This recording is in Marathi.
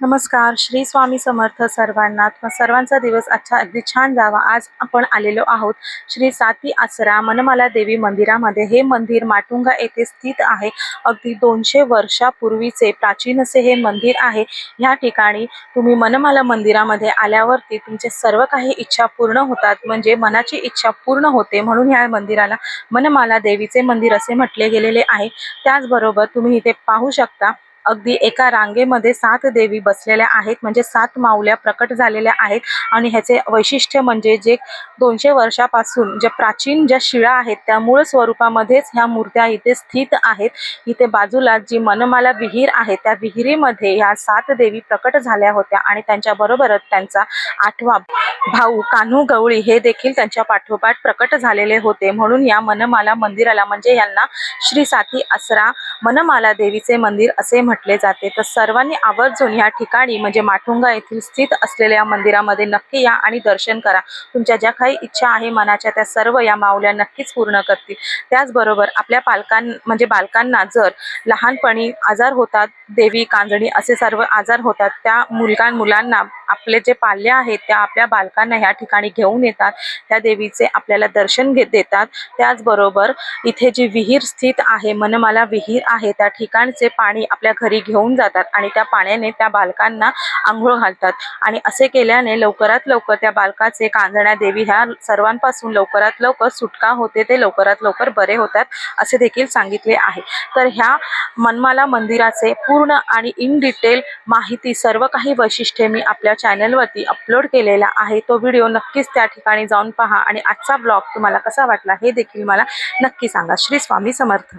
नमस्कार श्री स्वामी समर्थ सर्वांना. सर्वांचा दिवस अच्छा अगदी छान जावा. आज आपण आलेलो आहोत श्री साती आसरा मनमाला देवी मंदिरामध्ये. हे मंदिर माटुंगा येथे स्थित आहे. अगदी दोनशे वर्षापूर्वीचे प्राचीन असे हे मंदिर आहे. ह्या ठिकाणी तुम्ही मनमाला मंदिरामध्ये आल्यावरती तुमचे सर्व काही इच्छा पूर्ण होतात. म्हणजे मनाची इच्छा पूर्ण होते म्हणून ह्या मंदिराला मनमाला देवीचे मंदिर असे म्हटले गेलेले आहे. त्याचबरोबर तुम्ही इथे पाहू शकता अगदी एका रांगेमध्ये सात देवी बसलेल्या आहेत म्हणजे सात माऊल्या प्रकट झालेल्या आहेत. आणि ह्याचे वैशिष्ट्य म्हणजे जे दोनशे वर्षापासून ज्या प्राचीन ज्या शिळा आहेत त्या मूळ स्वरूपामध्येच ह्या मूर्त्या इथे स्थित आहेत. इथे बाजूला जी मनमाला विहीर आहे त्या विहिरीमध्ये ह्या सात देवी प्रकट झाल्या होत्या आणि त्यांच्या बरोबरच त्यांचा आठवा भाऊ कान्हू गवळी हे देखील त्यांच्या पाठोपाठ प्रकट झालेले होते. म्हणून या मनमाला मंदिराला म्हणजे यांना श्री साती आसरा मनमाला देवीचे मंदिर असे म्हटले जाते. तर सर्वांनी आवर्जून या ठिकाणी म्हणजे माटुंगा येथील स्थित असलेल्या मंदिरामध्ये नक्की या आणि दर्शन करा. तुमच्या ज्या काही इच्छा आहे मनाच्या त्या सर्व या माऊल्या नक्कीच पूर्ण करतील. त्याचबरोबर आपल्या पालकां म्हणजे बालकांना जर लहानपणी आजार होतात देवी कांजणी असे सर्व आजार होतात त्या मुलगा मुलांना आपले जे पाल्य आहेत त्या आपल्या बालकांना ह्या ठिकाणी घेऊन येतात त्या देवीचे आपल्याला दर्शन घेत देतात. त्याचबरोबर इथे जी विहीर स्थित आहे मनमाला विहीर आहे त्या ठिकाणचे पाणी आपल्या घरी घेऊन जातात आणि त्या पाण्याने त्या बालकांना आंघोळ घालतात. आणि असे केल्याने लवकरात लवकर त्या बालकाचे कांजण्या देवी ह्या सर्वांपासून लवकरात लवकर सुटका होते ते लवकरात लवकर बरे होतात असे देखील सांगितले आहे. तर ह्या मनमाला मंदिराचे पूर्ण आणि इन डिटेल माहिती सर्व काही वैशिष्ट्ये मी आपल्या चॅनलवरती अपलोड केलेला आहे. तो व्हिडिओ नक्कीच त्या ठिकाणी जाऊन पहा आणि आजचा ब्लॉग तुम्हाला कसा वाटला हे देखील मला नक्की सांगा. श्री स्वामी समर्थ.